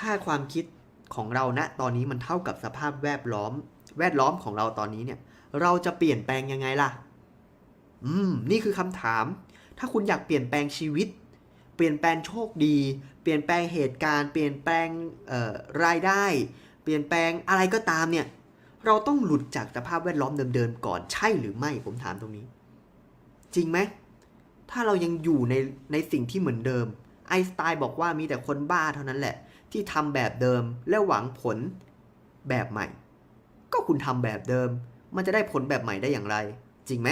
ถ้าความคิดของเราณตอนนี้มันเท่ากับสภาพแวดล้อม แวดล้อมของเราตอนนี้เนี่ย เราจะเปลี่ยนแปลงยังไงล่ะ อืม นี่คือคำถาม ถ้าคุณอยากเปลี่ยนแปลงชีวิต เปลี่ยนแปลงโชคดี เปลี่ยนแปลงเหตุการณ์ เปลี่ยนแปลงรายได้ เปลี่ยนแปลงอะไรก็ตามเนี่ย เราต้องหลุดจากสภาพแวดล้อมเดิมๆก่อนใช่หรือไม่ ผมถามตรงนี้ จริงไหม ถ้าเรายังอยู่ในในสิ่งที่เหมือนเดิม ไอสไตน์บอกว่ามีแต่คนบ้าเท่านั้นแหละ ที่ทำแบบเดิมและหวังผลแบบใหม่ ก็คุณทำแบบเดิม มันจะได้ผลแบบใหม่ได้อย่างไร จริงไหม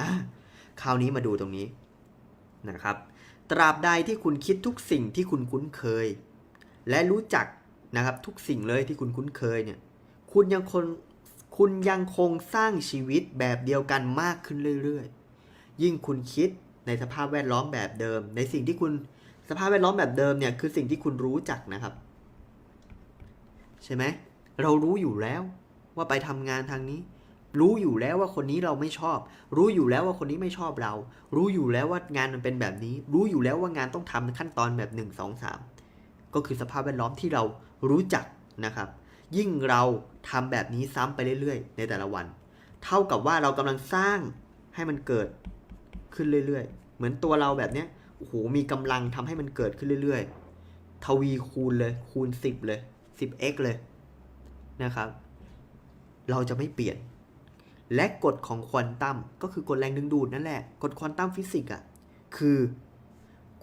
อะคราวนี้มาดูตรงนี้นะครับ ตราบใดที่คุณคิดทุกสิ่งที่คุณคุ้นเคย และรู้จักนะครับทุกสิ่งเลยที่คุณคุ้นเคยเนี่ยคุณยังคงคุณยังคงสร้างชีวิตแบบเดียวกันมากขึ้นเรื่อยๆ ยิ่งคุณคิดในสภาพแวดล้อมแบบเดิม ในสิ่งที่คุณ สภาพแวดล้อมแบบเดิมเนี่ยคือสิ่งที่คุณรู้จักนะครับ ใช่ไหมเรารู้อยู่แล้วว่าไปทำงานทางนี้ รู้อยู่แล้วว่าคนนี้เราไม่ชอบ รู้อยู่แล้วว่าคนนี้ไม่ชอบเรา รู้อยู่แล้วว่างานมันเป็นแบบนี้ รู้อยู่แล้วว่างานต้องทำขั้นตอนแบบ1 2 3 ก็คือสภาพแวดล้อมที่เรารู้จักนะครับ ยิ่งเราทำแบบนี้ซ้ำไปเรื่อยๆ ในแต่ละวัน เท่ากับว่าเรากำลังสร้างให้มันเกิดขึ้นเรื่อยๆ เหมือนตัวเราแบบเนี้ย โอ้โหมีกำลังทำให้มันเกิดขึ้นเรื่อยๆ ทวีคูณเลยคูณ 10 เลย 10x เลยนะครับ เราจะไม่เปลี่ยน และกฎของควอนตัมก็คือกฎแรงดึงดูดนั่นแหละ กฎควอนตัมฟิสิกส์อะคือ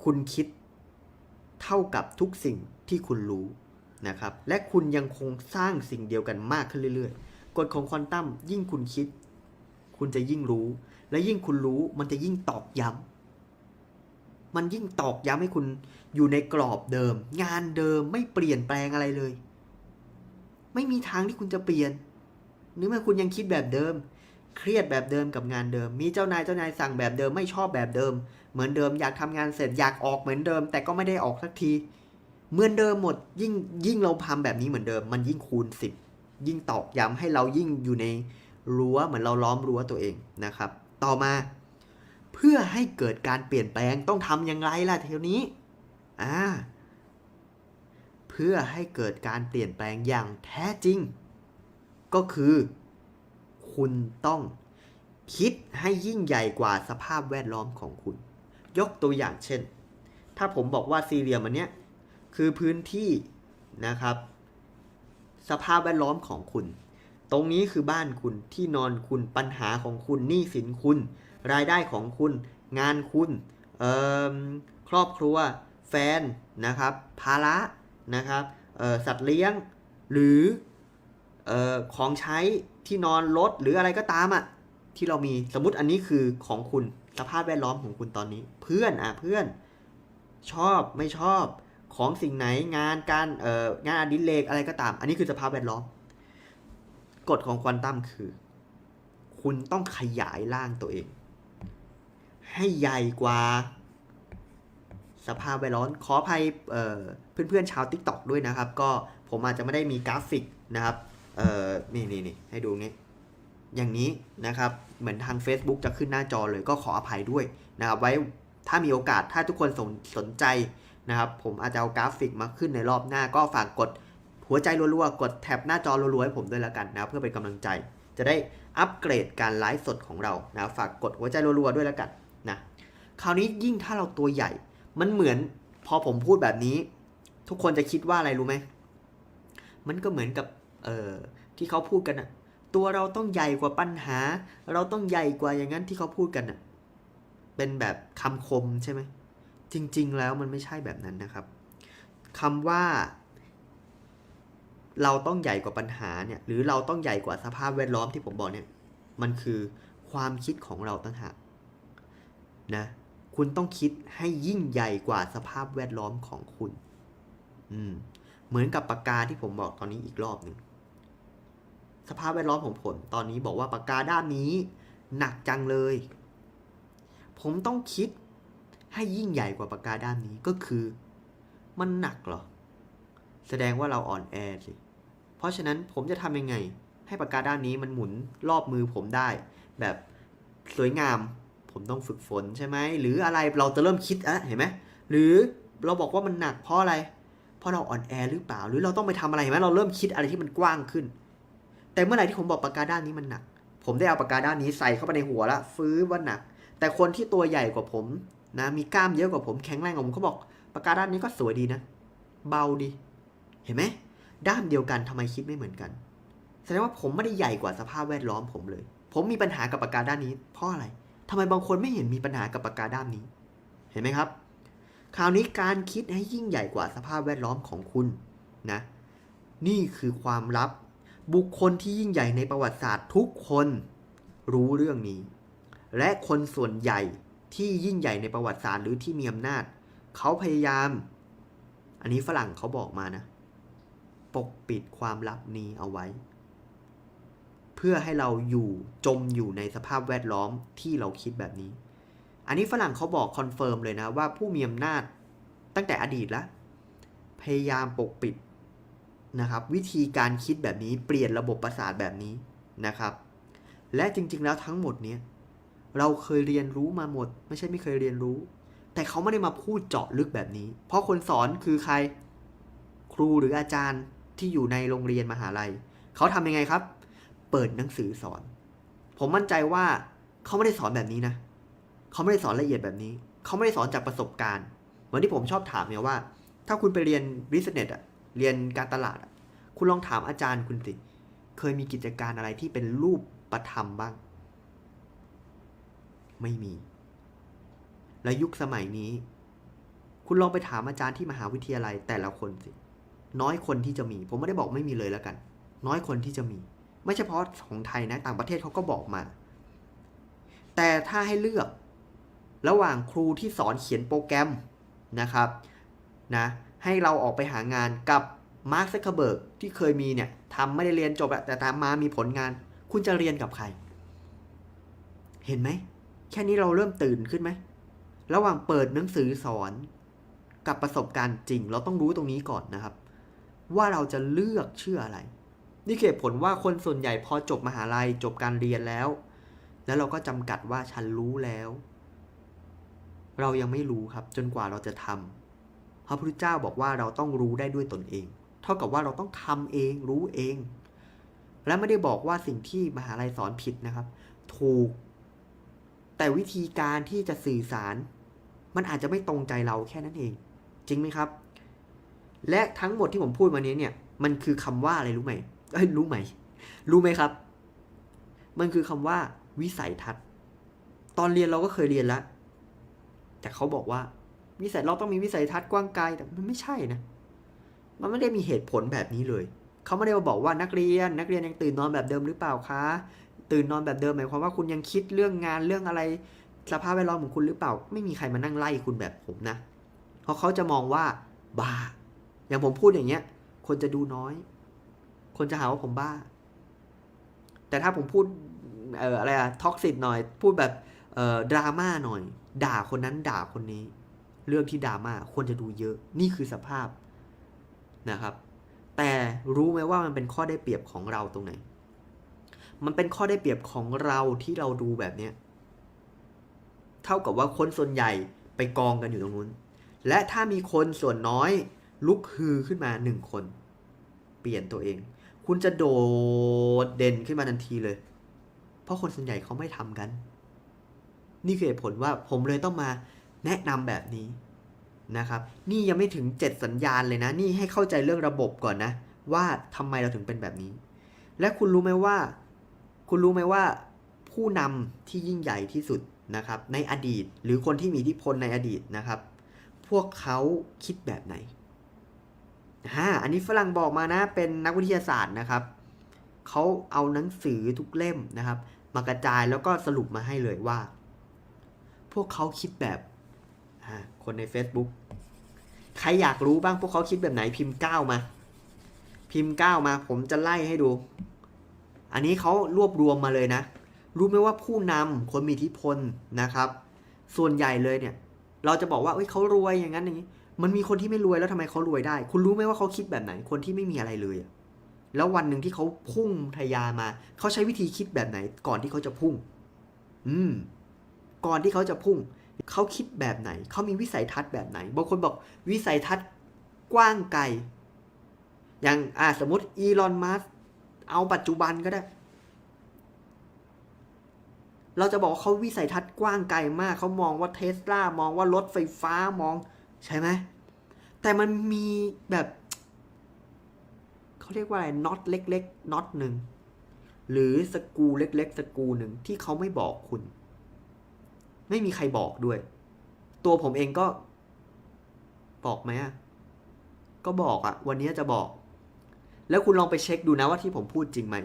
คุณคิดเท่ากับทุกสิ่งที่คุณรู้นะครับ และคุณยังคงสร้างสิ่งเดียวกันมากขึ้นเรื่อยๆ กฎของควอนตัมยิ่งคุณคิด คุณจะยิ่งรู้ และยิ่งคุณรู้มันจะยิ่งตอกย้ำ มันยิ่งตอกย้ำให้คุณอยู่ในกรอบเดิม งานเดิมไม่เปลี่ยนแปลงอะไรเลย ไม่มีทางที่คุณจะเปลี่ยน หรือแม้คุณยังคิดแบบเดิม เครียดแบบเดิมกับงานเดิม มีเจ้านายเจ้านายสั่งแบบเดิมไม่ชอบแบบเดิม เหมือนเดิมอยากทำงานเสร็จอยากออกเหมือนเดิม แต่ก็ไม่ได้ออกสักทีเหมือนเดิมหมดยิ่งยิ่งเราทำแบบนี้เหมือนเดิม มันยิ่งคูณสิบยิ่งตอกย้ำให้เรายิ่งอยู่ในรั้วเหมือนเราล้อมรั้วตัวเองนะครับ ต่อมา เพื่อให้เกิดการเปลี่ยนแปลงต้องทำอย่างไรล่ะเทีนี้อ่าเพื่อให้เกิดการเปลี่ยนแปลงอย่างแท้จริง ก็คือ คุณต้องคิดให้ยิ่งใหญ่กว่าสภาพแวดล้อมของคุณ ยกตัวอย่างเช่น ถ้าผมบอกว่าสี่เหลี่ยมอันเนี้ยคือพื้นที่นะครับ สภาพแวดล้อมของคุณ ตรงนี้คือบ้านคุณที่นอนคุณปัญหาของคุณหนี้สินคุณ รายได้ของคุณ งานคุณครอบครัว แฟนนะครับ ภาระนะครับสัตว์เลี้ยง หรือเอ่อของใช้ที่นอนรถหรืออะไรก็ตามอะ่ะที่เรามีสมมติอันนี้คือของคุณสภาพแวดล้อมของคุณตอนนี้ เพื่อนอะเพื่อนชอบไม่ชอบของสิ่งไหนงานการเอ่องานอดิเรกอะไรก็ตาม อันนี้คือสภาพแวดล้อมกฎของควอนตัมคือ คุณต้องขยายร่างตัวเอง ให้ใหญ่กว่า สภาพแวดล้อมขออภัยเอ่อเพื่อนๆชาว t ิ k t o k ด้วยนะครับ ก็ผมอาจจะไม่ได้มีกราฟิกนะครับเออนี่นี่นี่ให้ดูนี้อย่างนี้นะครับ เหมือนทาง Facebook จะขึ้นหน้าจอเลยก็ขออภัยด้วยนะครับไว้ถ้ามีโอกาสถ้าทุกคนสนสนใจนะครับ ผมอาจจะเอากราฟิกมาขึ้นในรอบหน้า ก็ฝากกดหัวใจรัวๆ กดแท็บหน้าจอรัวๆให้ผมด้วยล้วกันนะเพื่อเป็นกำลังใจ จะได้อัปเกรดการไลฟ์สดของเรานะฝากกดหัวใจรัวๆด้วยล้วกัน คราวนี้ยิ่งถ้าเราตัวใหญ่ มันเหมือนพอผมพูดแบบนี้ ทุกคนจะคิดว่าอะไรรู้ไหม มันก็เหมือนกับเอ่อที่เขาพูดกันอะตัวเราต้องใหญ่กว่าปัญหา เราต้องใหญ่กว่าอย่างนั้นที่เขาพูดกันอะเป็นแบบคำคมใช่ไหมจริง ๆ แล้วมันไม่ใช่แบบนั้นนะครับคำว่า เราต้องใหญ่กว่าปัญหาเนี่ย หรือเราต้องใหญ่กว่าสภาพแวดล้อมที่ผมบอกเนี่ย มันคือความคิดของเราต่างหากนะ คุณต้องคิดให้ยิ่งใหญ่กว่าสภาพแวดล้อมของคุณ อืม เหมือนกับปากกาที่ผมบอกตอนนี้อีกรอบหนึ่ง สภาพแวดล้อมของผมตอนนี้บอกว่าปากกาด้ามนี้ หนักจังเลย ผมต้องคิดให้ยิ่งใหญ่กว่าปากกาด้ามนี้ก็คือ มันหนักเหรอ แสดงว่าเราอ่อนแอสิ เพราะฉะนั้นผมจะทำยังไง ให้ปากกาด้านนี้มันหมุนรอบมือผมได้ แบบสวยงาม ผมต้องฝึกฝนใช่ไหมหรืออะไรเราจะเริ่มคิดอะเห็นไหมหรือเราบอกว่ามันหนักเพราะอะไร เพราะเราอ่อนแอหรือเปล่า หรือเราต้องไปทำอะไรเห็นไหมเราเริ่มคิดอะไรที่มันกว้างขึ้น แต่เมื่อไหร่ที่ผมบอกปากกาด้านนี้มันหนัก ผมได้เอาปากกาด้านนี้ใส่เข้าไปในหัวละฟื้นว่าหนัก แต่คนที่ตัวใหญ่กว่าผมนะมีกล้ามเยอะกว่าผมแข็งแรงกว่าผมเขาบอกปากกาด้านนี้ก็สวยดีนะ เบาดี เห็นไหมด้ามเดียวกันทำไมคิดไม่เหมือนกันแสดงว่าผมไม่ได้ใหญ่กว่าสภาพแวดล้อมผมเลย ผมมีปัญหากับปากกาด้านนี้เพราะอะไร ทำไมบางคนไม่เห็นมีปัญหากับปากกาด้านนี้ เห็นไหมครับ คราวนี้การคิดให้ยิ่งใหญ่กว่าสภาพแวดล้อมของคุณนะ นี่คือความลับ บุคคลที่ยิ่งใหญ่ในประวัติศาสตร์ทุกคนรู้เรื่องนี้ และคนส่วนใหญ่ที่ยิ่งใหญ่ในประวัติศาสตร์หรือที่มีอำนาจ เขาพยายาม อันนี้ฝรั่งเขาบอกมานะ ปกปิดความลับนี้เอาไว้ เพื่อให้เราอยู่จมอยู่ในสภาพแวดล้อมที่เราคิดแบบนี้ อันนี้ฝรั่งเขาบอกคอนเฟิร์มเลยนะว่าผู้มีอำนาจตั้งแต่อดีตแล้วพยายามปกปิดนะครับ วิธีการคิดแบบนี้เปลี่ยนระบบประสาทแบบนี้นะครับ และจริง ๆ แล้วทั้งหมดเนี้ยเราเคยเรียนรู้มาหมด ไม่ใช่ไม่เคยเรียนรู้ แต่เขาไม่ได้มาพูดเจาะลึกแบบนี้ เพราะคนสอนคือใครครูหรืออาจารย์ที่อยู่ในโรงเรียนมหาลัย เขาทำยังไงครับ เปิดหนังสือสอน ผมมั่นใจว่าเขาไม่ได้สอนแบบนี้นะเขาไม่ได้สอนละเอียดแบบนี้ เขาไม่ได้สอนจากประสบการณ์ เหมือนที่ผมชอบถามเนี่ยว่า ถ้าคุณไปเรียน business อะเรียนการตลาดอะคุณลองถามอาจารย์คุณสิเคยมีกิจการอะไรที่เป็นรูปประธรรมบ้าง ไม่มี และยุคสมัยนี้ คุณลองไปถามอาจารย์ที่มหาวิทยาลัยแต่ละคนสิ น้อยคนที่จะมี ผมไม่ได้บอกไม่มีเลยแล้วกัน น้อยคนที่จะมี ไม่เฉพาะของไทยนะต่างประเทศเขาก็บอกมา แต่ถ้าให้เลือกระหว่างครูที่สอนเขียนโปรแกรมนะครับนะให้เราออกไปหางานกับมาร์คซักเคเบิร์กที่เคยมีเนี่ยทำไม่ได้เรียนจบแต่ตามมามีผลงาน คุณจะเรียนกับใคร เห็นไหม แค่นี้เราเริ่มตื่นขึ้นไหม ระหว่างเปิดหนังสือสอนกับประสบการณ์จริง เราต้องรู้ตรงนี้ก่อนนะครับ ว่าเราจะเลือกเชื่ออะไร นี่เหตุผลว่าคนส่วนใหญ่พอจบมหาลัยจบการเรียนแล้ว แล้วเราก็จำกัดว่าฉันรู้แล้ว เรายังไม่รู้ครับจนกว่าเราจะทำพระพุทธเจ้าบอกว่าเราต้องรู้ได้ด้วยตนเอง เท่ากับว่าเราต้องทำเองรู้เอง และไม่ได้บอกว่าสิ่งที่มหาลัยสอนผิดนะครับ ถูก แต่วิธีการที่จะสื่อสาร มันอาจจะไม่ตรงใจเราแค่นั้นเอง จริงไหมครับ และทั้งหมดที่ผมพูดมานี้เนี่ย มันคือคำว่าอะไรรู้ไหม รู้ไหม รู้ไหมครับ มันคือคำว่าวิสัยทัศน์ ตอนเรียนเราก็เคยเรียนแล้ว แต่เขาบอกว่า วิสัยเราต้องมีวิสัยทัศน์กว้างไกล แต่มันไม่ใช่นะ มันไม่ได้มีเหตุผลแบบนี้เลย เขาไม่ได้มาบอกว่านักเรียน นักเรียนยังตื่นนอนแบบเดิมหรือเปล่าคะ ตื่นนอนแบบเดิมหมายความว่าคุณยังคิดเรื่องงานเรื่องอะไรสภาพแวดล้อมของคุณหรือเปล่า ไม่มีใครมานั่งไล่คุณแบบผมนะ เพราะเขาจะมองว่าบ้า อย่างผมพูดอย่างเงี้ย คนจะดูน้อย คนจะหาว่าผมบ้า แต่ถ้าผมพูดเอ่ออะไรอะท็อกซิตหน่อย พูดแบบเอ่อดราม่าหน่อย ด่าคนนั้นด่าคนนี้ เรื่องที่ดราม่าควรจะดูเยอะ นี่คือสภาพนะครับ แต่รู้ไหมว่ามันเป็นข้อได้เปรียบของเราตรงไหน มันเป็นข้อได้เปรียบของเราที่เราดูแบบเนี้ยเท่ากับว่าคนส่วนใหญ่ไปกองกันอยู่ตรงนู้น และถ้ามีคนส่วนน้อยลุกฮือขึ้นมาหนึ่งคน เปลี่ยนตัวเอง คุณจะโดดเด่นขึ้นมาทันทีเลย เพราะคนส่วนใหญ่เขาไม่ทำกัน นี่คือเหตุผลว่าผมเลยต้องมาแนะนำแบบนี้นะครับ นี่ยังไม่ถึง 7 สัญญาณเลยนะ นี่ให้เข้าใจเรื่องระบบก่อนนะ ว่าทำไมเราถึงเป็นแบบนี้ และคุณรู้ไหมว่า คุณรู้ไหมว่า ผู้นำที่ยิ่งใหญ่ที่สุดนะครับ ในอดีตหรือคนที่มีอิทธิพลในอดีตนะครับ พวกเขาคิดแบบไหน ฮะอันนี้ฝรั่งบอกมานะ เป็นนักวิทยาศาสตร์นะครับ เขาเอาหนังสือทุกเล่มนะครับ มากระจายแล้วก็สรุปมาให้เลยว่า พวกเขาคิดแบบอ่าคนใน Facebook ใครอยากรู้บ้างพวกเขาคิดแบบไหนพิมพ์ก้ามา พิมพ์ก้ามา ผมจะไล่ให้ดู อันนี้เขารวบรวมมาเลยนะ รู้ไหมว่าผู้นำคนมีอิทธิพลนะครับ ส่วนใหญ่เลยเนี่ย เราจะบอกว่าเอ้ยเขารวยอย่างนั้นอย่างนี้ มันมีคนที่ไม่รวยแล้วทำไมเขารวยได้ คุณรู้ไหมว่าเขาคิดแบบไหน คนที่ไม่มีอะไรเลย แล้ววันหนึ่งที่เขาพุ่งทะยามา เขาใช้วิธีคิดแบบไหน ก่อนที่เขาจะพุ่ง อืม ก่อนที่เขาจะพุ่ง เขาคิดแบบไหน เขามีวิสัยทัศน์แบบไหน บางคนบอกวิสัยทัศน์กว้างไกล อย่างอ่าสมมติอีลอน มัสเอาปัจจุบันก็ได้ เราจะบอกว่าเขาวิสัยทัศน์กว้างไกลมาก เขามองว่าเทสลามองว่ารถไฟฟ้ามอง ใช่ไหมแต่มันมีแบบเขาเรียกว่าอะไรน็อตเล็กๆน็อตหนึ่งหรือสกูเล็กๆสกูหนึ่งที่เขาไม่บอกคุณ ไม่มีใครบอกด้วย ตัวผมเองก็ บอกไหมอะก็บอกอะวันนี้จะบอก แล้วคุณลองไปเช็คดูนะว่าที่ผมพูดจริงไหม